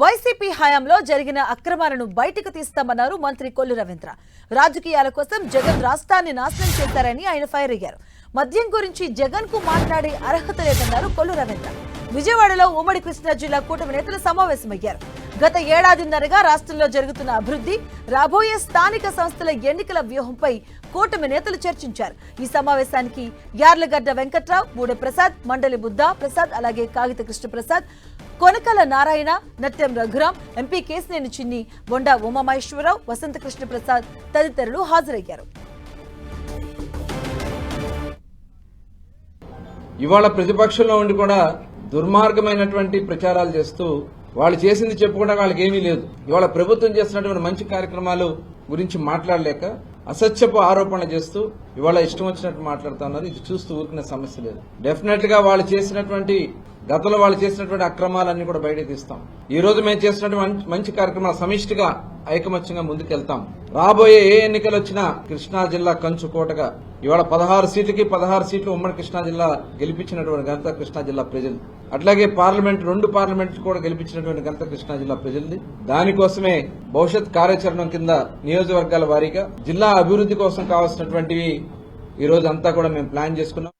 YCP హయాంలో జరిగిన అక్రమాలను బయటకు తీస్తామన్నారు మంత్రి కొల్లు రవీంద్ర. రాజకీయాల కోసం జగన్ రాష్ట్రాన్ని నాశనం చేశారని ఆయన ఫైర్ అయ్యారు. మద్యం గురించి జగన్కు మాట్లాడే అర్హత లేదన్నారు కొల్లు రవీంద్ర. విజయవాడలో ఉమ్మడి కృష్ణా జిల్లా కూటమి నేతలు సమావేశమయ్యారు. గత ఏడాదిన్నరగా రాష్ట్రంలో జరుగుతున్న అభివృద్ధి రాబోయే స్థానిక సంస్థల ఎన్నికల వ్యూహంపై కూటమి నేతలు చర్చించారు. ఈ సమావేశానికి యార్లగడ్డ వెంకట్రావు బూడె ప్రసాద్ మండలి బుద్ధా ప్రసాద్ అలాగే కాగిత కృష్ణ ప్రసాద్ కొనకల నారాయణ నత్యం రఘురాం ఎంపీ కేసినేని చిన్ని బొండా ఉమామహేశ్వరరావు వసంత కృష్ణ ప్రసాద్ తదితరులు హాజరయ్యారు. ఇవాళ ప్రతిపక్షంలో ఉండి కూడా దుర్మార్గమైనటువంటి ప్రచారాలు చేస్తూ వాళ్ళు చేసింది చెప్పుకుంటే వాళ్ళకి ఏమీ లేదు. ఇవాళ ప్రభుత్వం చేస్తున్నటువంటి మంచి కార్యక్రమాలు గురించి మాట్లాడలేక అసత్యపు ఆరోపణలు చేస్తూ ఇవాళ ఇష్టం వచ్చినట్టు మాట్లాడుతున్నారు. ఇది చూస్తూ ఊరికిన సమస్య లేదు. డెఫినెట్గా వాళ్ళు చేసినటువంటి గతంలో వాళ్ళు చేసినటువంటి అక్రమాలన్నీ కూడా బయటకు తీస్తాం. ఈ రోజు మేము చేసినటువంటి మంచి- మంచి కార్యక్రమాలు సమిష్టిగా ఐకమత్యంగా ముందుకెళ్తాం. రాబోయే ఏ ఎన్నికలు వచ్చినా కృష్ణా జిల్లా కంచుకోటగా ఇవాళ పదహారు సీట్లకి పదహారు సీట్లు ఉమ్మడి కృష్ణా జిల్లా గెలిపించినటువంటి ఘనత కృష్ణా జిల్లా ప్రజలు. అట్లాగే పార్లమెంట్ రెండు పార్లమెంట్ కూడా గెలిపించినటువంటి ఘనత కృష్ణా జిల్లా ప్రజలది. దానికోసమే భవిష్యత్ కార్యాచరణ కింద నియోజకవర్గాల వారీగా జిల్లా అభివృద్ధి కోసం కావాల్సినటువంటివి ఈ రోజు అంతా కూడా మేము ప్లాన్ చేసుకున్నాం.